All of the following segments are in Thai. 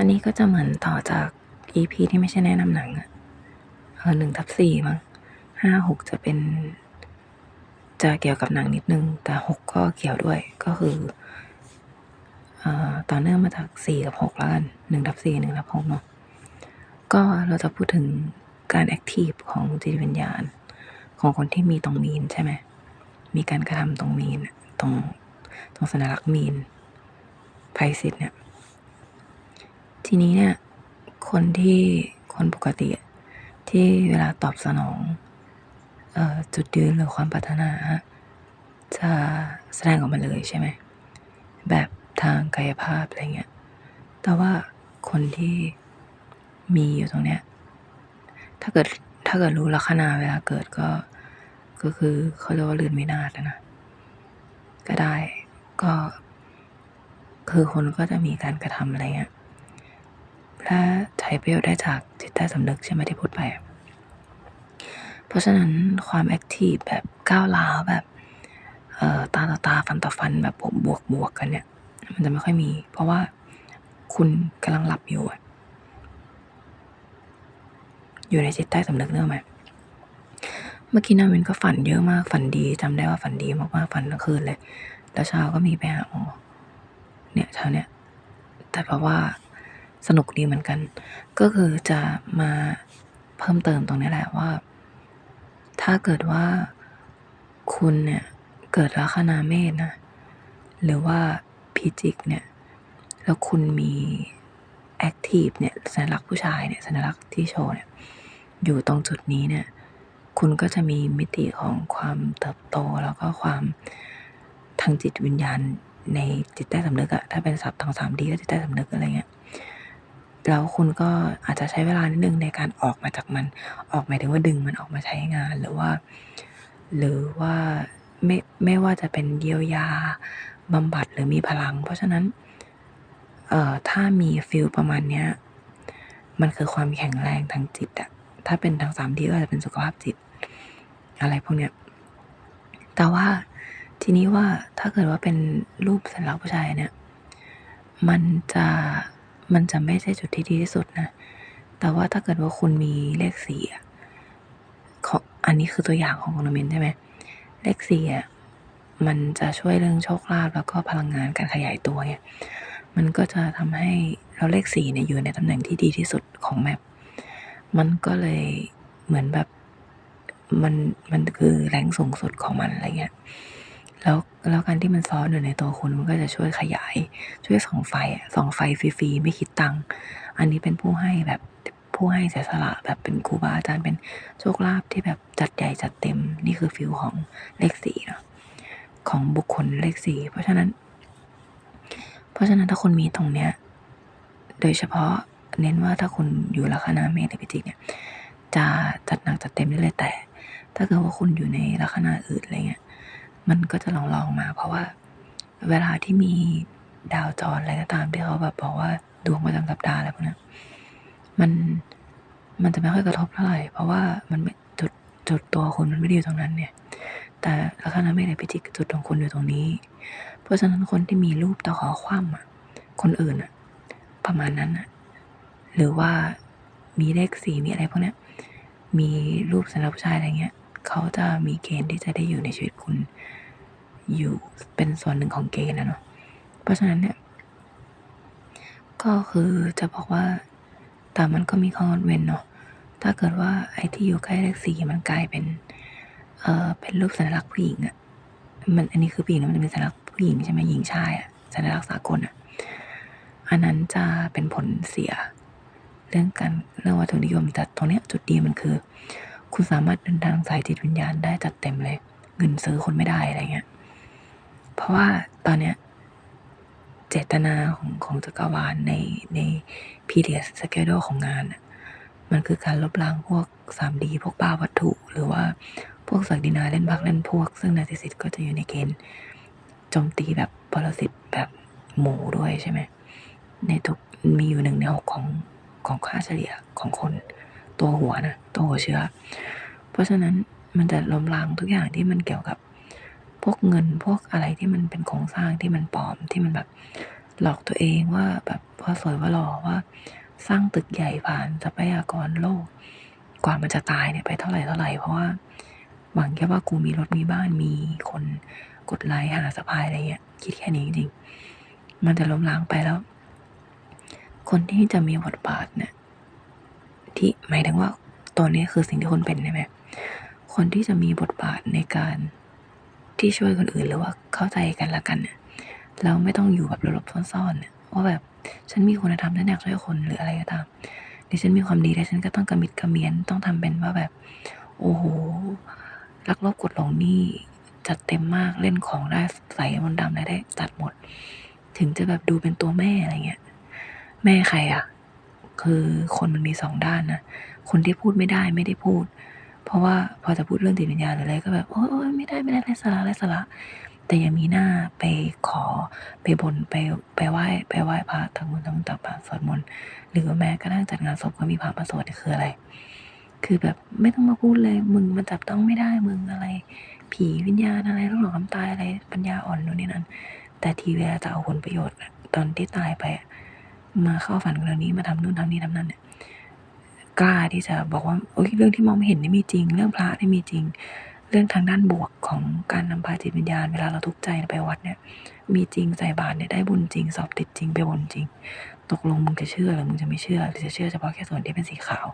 อันนี้ก็จะเหมือนต่อจาก EP ที่ไม่ใช่แนะนำหนังอะเออหนึ่งทับสี่มั้งห้าหกจะเป็น จะเกี่ยวกับหนังนิดนึง แต่หกก็เกี่ยวด้วยก็คือเอ่อต่อเนื่องมาจากสี่กับหกแล้วกันหนึ่งทับสี่หนึ่งทับหกเนาะก็เราจะพูดถึงการแอคทีฟของจิตวิญญาณ ของคนที่มีตรงมีนใช่ไหมมีการกระทำตรงมีนตรงตรงสัญลักษณ์มีนไพซิสเนี่ย ทีนี้เนี่ย คนที่คนปกติที่เวลาตอบสนองออจุดยืนหรือความปรารถนา จะแสดงออกมาเลยใช่ไหม แบบทางกายภาพอะไรเงี้ย แต่ว่าคนที่มีอยู่ตรงเนี้ย ถ้าเกิดถ้าเกิดรู้ลัคนาเวลาเกิดก็ ก็คือเขาเรียกว่าลืนวินาศอะนะ ก็ได้ก็คือคนก็จะมีการกระทำอะไรเงี้ย และใช้ประโยชน์ได้จากจิตใต้สำนึกใช่ไหมที่พูดไป เพราะฉะนั้นความแอคทีฟแบบก้าวร้าวแบบตาต่อตาฟันต่อฟันแบบบวกบวกกันเนี่ย มันจะไม่ค่อยมี เพราะว่าคุณกำลังหลับอยู่อยู่ในจิตใต้สำนึกเนกอะไหมเมื่อกี้นาวินก็ฝันเยอะมากฝันดีจำได้ว่าฝันดีมากๆฝันทั้งคืนเลย แล้วเช้าก็มีไปหาหมอเนี่ยเช้าเนี่ยแต่เพราะว่า สนุกดีเหมือนกัน ก็คือจะมาเพิ่มเติมตรงนี้แหละว่า ถ้าเกิดว่าคุณเนี่ยเกิดลัคนาเมษนะ หรือว่าพิจิกเนี่ย แล้วคุณมีแอคทีฟเนี่ยสัญลักษณ์ผู้ชายเนี่ยสัญลักษณ์ที่โชว์เนี่ยอยู่ตรงจุดนี้เนี่ย คุณก็จะมีมิติของความเติบโตแล้วก็ความทางจิตวิญญาณในจิตใต้สำนึกอะถ้าเป็นศัพท์ทางสามดีก็จิตใต้สำนึกอะไรเงี้ย แล้วคุณก็อาจจะใช้เวลานิดนึงในการออกมาจากมัน ออกหมายถึงว่าดึงมันออกมาใช้งาน หรือว่า หรือว่าไม่ไม่ว่าจะเป็นเยียวยาบำบัดหรือมีพลัง เพราะฉะนั้น เอ่อถ้ามีฟีลประมาณเนี้ย มันคือความแข็งแรงทางจิตอะถ้าเป็นทางสามดีก็อาจจะเป็นสุขภาพจิต อะไรพวกเนี้ย แต่ว่าทีนี้ว่าถ้าเกิดว่าเป็นรูปสัญลักษณ์ผู้ชายเนี่ย มันจะ มันจะไม่ใช่จุดที่ดีที่สุดนะ แต่ว่าถ้าเกิดว่าคุณมีเลขสี่อะของอันนี้คือตัวอย่างของออนเมนใช่ไหมเลขสี่อะมันจะช่วยเรื่องโชคลาภแล้วก็พลังงานการขยายตัวไงมันก็จะทำให้เราเลขสี่เนี่ยอยู่ในตำแหน่งที่ดีที่สุดของแมปมันก็เลยเหมือนแบบมันมันคือแรงสูงสุดของมันอะไรเงี้ย แล้วแล้วการที่มันซ้อนอยู่ในตัวคุณมันก็จะช่วยขยาย ช่วยส่องไฟส่องไฟฟรีๆไม่คิดตังค์อันนี้เป็นผู้ให้แบบผู้ให้เสียสละแบบเป็นครูบาอาจารย์เป็นโชคลาภที่แบบจัดใหญ่จัดเต็มนี่คือฟิลของเลขสี่เนาะของบุคคลเลขสี่เพราะฉะนั้น เพราะฉะนั้นถ้าคุณมีตรงเนี้ย โดยเฉพาะเน้นว่าถ้าคุณอยู่ลัคนาเมษหรือพิจิกเนี่ยจะจัดหนักจัดเต็มได้เลยแต่ ถ้าเกิดว่าคุณอยู่ในลัคนาอื่นอะไรเงี้ย มันก็จะลองลองๆมา เพราะว่า เวลาที่มีดาวจรอะไรก็ตามที่เขาแบบบอกว่าดวงประจำสัปดาห์อะไรพวกนี้มันมันจะไม่ค่อยกระทบเท่าไหร่เพราะว่ามันไม่จุดจุดตัวคุณมันไม่ได้อยู่ตรงนั้นเนี่ย แต่ลัคนาเมษในพิจิกจุดของคุณอยู่ตรงนี้ เพราะฉะนั้นคนที่มีรูปตะขอคว่ำอะคนอื่นอะ ประมาณนั้นอะหรือว่ามีเลขสีมีอะไรพวกนี้มีรูปสัญลักษณ์ผู้ชายอะไรเงี้ย เขาจะมีเกณฑ์ที่จะได้อยู่ในชีวิตคุณ อยู่เป็นส่วนหนึ่งของเกณฑ์นะเนาะเพราะฉะนั้นเนี่ย ก็คือจะบอกว่า แต่มันก็มีข้องดเว้นเนาะถ้าเกิดว่าไอ้ที่อยู่ใกล้เลขสี่มันกลายเป็น เอ่อเป็นรูปสัญลักษณ์ผู้หญิงอะมันอันนี้คือผู้หญิงมันจะเป็นสัญลักษณ์ผู้หญิงใช่ไหมหญิงชายอะสัญลักษณ์สากลอะอันนั้นจะเป็นผลเสีย เรื่องการเรื่องวัตถุนิยมแต่ตรงเนี้ยจุดดีมันคือ คุณสามารถเดินทางสายจิตวิญญาณได้จัดเต็มเลย เงินซื้อคนไม่ได้อะไรเงี้ย เพราะว่าตอนเนี้ยเจตนาของของจักรวาลในในพีเรียสเกดของงานน่ะมันคือการลบล้างพวก 3D พวกบ้าวัตถุ หรือว่าพวกศักดินาเล่นพักเล่นพวก ซึ่งนาซิสซิสก็จะอยู่ในเกณฑ์โจมตีแบบปรสิตแบบหมูด้วยใช่ไหมในทุกมีอยู่หนึ่งในหกของของค่าเฉลี่ยของคน ตัวหัวนะตัวหัวเชื้อ เพราะฉะนั้นมันจะล้มล้างทุกอย่างที่มันเกี่ยวกับพวกเงินพวกอะไรที่มันเป็นโครงสร้างที่มันปลอมที่มันแบบหลอกตัวเองว่าแบบว่าสวยว่าหล่อว่า สร้างตึกใหญ่ผ่านทรัพยากรโลก กว่ามันจะตายเนี่ยไปเท่าไหร่เท่าไหร่เพราะว่าหวังแค่ว่ากูมีรถมีบ้านมีคนกดไลค์หาสะพายอะไรเงี้ยคิดแค่นี้จริงๆมันจะล้มล้างไปแล้ว คนที่จะมีบทบาทเนี่ย ที่หมายถึงว่าตัวนี้คือสิ่งที่คนเป็นใช่ไหมคนที่จะมีบทบาทในการที่ช่วยคนอื่นหรือว่าเข้าใจกันละกันเนี่ยเราไม่ต้องอยู่แบบหลบๆซ่อนๆเนี่ยว่าแบบฉันมีคุณธรรมฉันอยากช่วยคนหรืออะไรก็ตามดิฉันมีความดีแต่ฉันก็ต้องกระมิดกระเมียนต้องทำเป็นว่าแบบ โอ้โหรักลบกดหลงนี่จัดเต็มมากเล่นของได้ใส่มนดำอะไรได้จัดหมด ถึงจะแบบดูเป็นตัวแม่อะไรเงี้ย แม่ใครอะ คือคนมันมีสองด้านนะ คนที่พูดไม่ได้ไม่ได้พูด เพราะว่าพอจะพูดเรื่องจิตวิญญาณหรืออะไรก็แบบโอ๊ยไม่ได้ไม่ได้ไรสาระไรสาระ แต่ยังมีหน้าไปขอไปบนไปไปไหว้ไปไหว้พระทำบุญทำบุญตักบาตรสวดมนต์หรือแม้กระทั่งจัดงานศพก็มีพระมาสวดคืออะไร คือแบบไม่ต้องมาพูดเลยมึงมันจับต้องไม่ได้มึงอะไร ผีวิญญาณอะไรลูกหลงคำตายอะไรปัญญาอ่อนนู่นนี่นั่นแต่ทีเวลาจะเอาผลประโยชน์ตอนที่ตายไปอะ มาเข้าฝันเหล่านี้มาทำนู่นทำนี่ทำนั่นเนี่ยกล้าที่จะบอกว่าโอ้ยเรื่องที่มองไม่เห็นนี่มีจริง เรื่องพระนี่มีจริง เรื่องทางด้านบวกของการนำพาจิตวิญญาณเวลาเราทุกข์ใจไปวัดเนี่ย มีจริงใส่บาตรเนี่ยได้บุญจริง สอบติดจริงไปบนจริง ตกลงมึงจะเชื่อหรือมึงจะไม่เชื่อหรือจะเชื่อเฉพาะแค่ส่วนที่เป็นสีขาว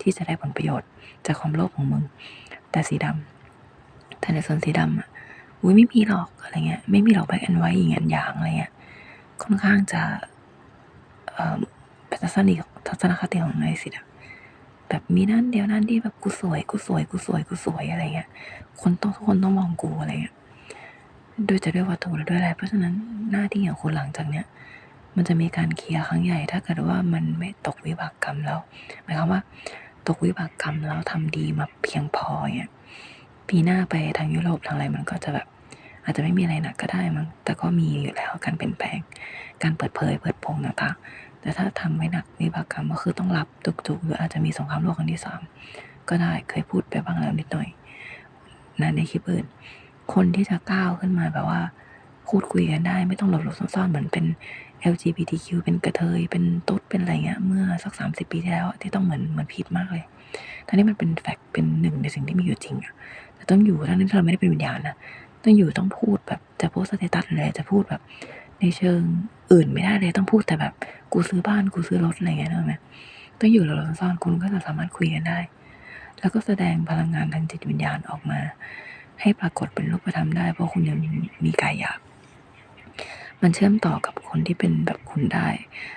ที่จะได้ผลประโยชน์จากความโลภของมึง แต่สีดำแต่ในส่วนสีดำอะอุ้ยไม่มีหรอกอะไรเงี้ยไม่มีหรอกแบกแอนไว้อย่างอันอย่างอะไรเงี้ยค่อนข้างจะ เอ่อเป็นทัศนคติทัศนคติของนายสิทธิ์แบบมีนั่นเดียวนั่นที่แบบกูสวยกูสวยกูสวยกูสวยอะไรเงี้ย คนต้องทุกคนต้องมองกูอะไรเงี้ยด้วยจะด้วยวัตถุหรือด้วยอะไร เพราะฉะนั้นหน้าที่ของคุณหลังจากเนี้ย มันจะมีการเคลียร์ครั้งใหญ่ ถ้าเกิดว่ามันไม่ตกวิบากกรรมแล้ว หมายความว่า ตกวิบากกรรมแล้วทำดีมาเพียงพอเนี่ยปีหน้าไปทางยุโรปทางอะไรมันก็จะแบบ อาจจะไม่มีอะไรหนักก็ได้มั้งแต่ก็มีอยู่แล้วการเปลี่ยนแปลง การเปิดเผยเปิดโปงต่างๆ แต่ถ้าทำไม่หนักวิบากกรรมก็คือต้องรับจุกๆหรืออาจจะมีสงครามโลกครั้งที่สามก็ได้เคยพูดไปบ้างแล้วนิดหน่อยนะในคลิปอื่น คนที่จะก้าวขึ้นมาแบบว่า พูดคุยกันได้ ไม่ต้องหลบหลบซ่อนๆเหมือนเป็น LGBTQ เป็นกระเทย เป็นตุ๊ดเป็นอะไรเงี้ย เมื่อสักสามสิบปีที่แล้วที่ต้องเหมือนเหมือนผิดมากเลยตอนนี้มันเป็นแฟกต์เป็นหนึ่งในสิ่งที่มีอยู่จริงอะแต่ต้องอยู่ทั้งที่เราไม่ได้เป็นวิญญาณนะต้องอยู่ต้องพูดแบบจะโพสสเตตัสอะไรจะพูดแบบ ในเชิงอื่นไม่ได้เลยต้องพูดแต่แบบกูซื้อบ้านกูซื้อรถอะไรเงี้ยนึกออกไหมต้องอยู่หลบซ่อนคุณก็จะสามารถคุยกันได้ แล้วก็แสดงพลังงานทางจิตวิญญาณออกมา ให้ปรากฏเป็นรูปธรรมได้ เพราะคุณยังมีกายหยาบมันเชื่อมต่อกับคนที่เป็นแบบคุณได้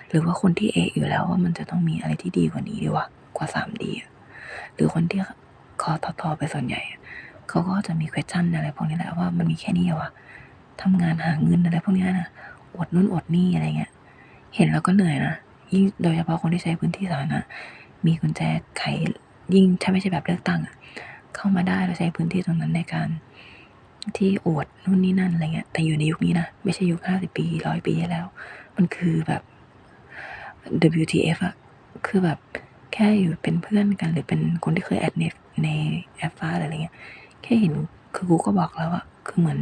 หรือว่าคนที่เอะอยู่แล้วว่ามันจะต้องมีอะไรที่ดีกว่านี้ดีกว่ากว่าสามดีหรือคนที่คอต่อๆไปส่วนใหญ่ เขาก็จะมี question อะไรพวกนี้แหละว่ามันมีแค่นี้เหรอวะทำงานหาเงินอะไรพวกนี้นะ อดนู่นอดนี่อะไรเงี้ย เห็นแล้วก็เหนื่อยนะ ยิ่งโดยเฉพาะคนที่ใช้พื้นที่สาธารณะ มีกุญแจไข ยิ่งถ้าไม่ใช่แบบเลือกตั้งอะเข้ามาได้เราใช้พื้นที่ตรงนั้นในการ ที่อวดนู่นนี่นั่นอะไรเงี้ย แต่อยู่ในยุคนี้นะ ไม่ใช่ยุคห้าสิบปีร้อยปีที่แล้ว มันคือแบบ WTF อะคือแบบแค่อยู่เป็นเพื่อนกันหรือเป็นคนที่เคยแอดในในแอปฟ้าออะไรเงี้ย แค่เห็นคือกูก็บอกแล้วอะคือเหมือน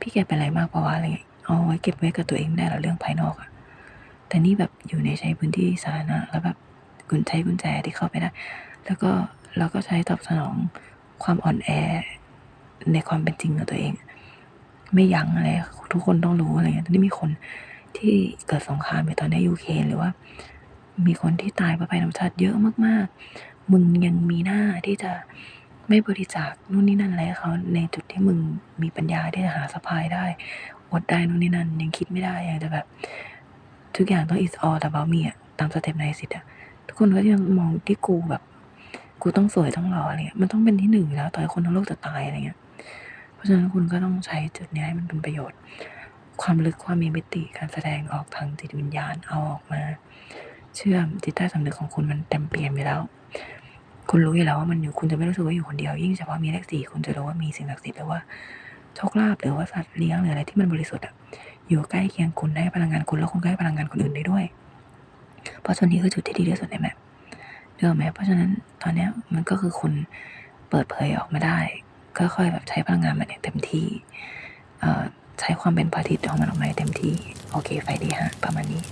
พี่แกเป็นอะไรมากเพราะว่าอะไรเงี้ย เอาไว้เก็บไว้กับตัวเองได้หรอเรื่องภายนอกอะแต่นี่แบบอยู่ในใช้พื้นที่สาธารณะแล้วแบบกุญใช้กุญแจที่เข้าไปได้ แล้วก็เราก็ใช้ตอบสนองความอ่อนแอในความเป็นจริงของตัวเอง ไม่ยั้งอะไรทุกคนต้องรู้อะไรเงี้ยตอนนี้มีคนที่เกิดสงครามไปตอนในยูเครนหรือว่า มีคนที่ตายเพราะภัยธรรมชาติเยอะมากๆ มึงยังมีหน้าที่จะไม่บริจาคนู่นนี่นั่นอะไรเขาในจุดที่มึงมีปัญญาที่จะหาสะพายได้ อดได้นู่นนี่นั่นยังคิดไม่ได้ยังจะแบบ ทุกอย่างต้อง is all about me อะตามสเต็ปในสิทธิ์อะทุกคนก็ยังมองที่กูแบบ กูต้องสวยต้องหล่ออะไรเงี้ยมันต้องเป็นที่หนึ่งอยู่แล้วต่อให้คนทั้งโลกจะตายอะไรเงี้ย เพราะฉะนั้นคุณก็ต้องใช้จุดนี้ให้มันเป็นประโยชน์ ความลึกความมีมิติการแสดงออกทางจิตวิญญาณเอาออกมา เชื่อมจิตใต้สำนึกของคุณมันเต็มเปี่ยมไปแล้วคุณรู้อยู่แล้วว่ามันอยู่คุณจะไม่รู้สึกว่าอยู่คนเดียว ยิ่งเฉพาะมีเลขสี่คุณจะรู้ว่ามีสิ่งศักดิ์สิทธิ์หรือว่า โชคลาภหรือว่าสัตว์เลี้ยงหรืออะไรที่มันบริสุทธิ์อะอยู่ใกล้เคียงคุณให้พลังงานคุณแล้วคุณก็ให้พลังงานคนอื่นได้ด้วย เพราะส่วนนี้คือจุดที่ดีที่สุดในแมปเรื่องไหมเพราะฉะนั้นตอนเนี้ยมันก็คือคุณเปิดเผยออกมาได้ค่อยๆแบบใช้พลังงานมันอย่างเต็มที่ใช้ความเป็นพาทิตย์ของมันออกมาเต็มที่ โอเคไฟดีฮะประมาณนี้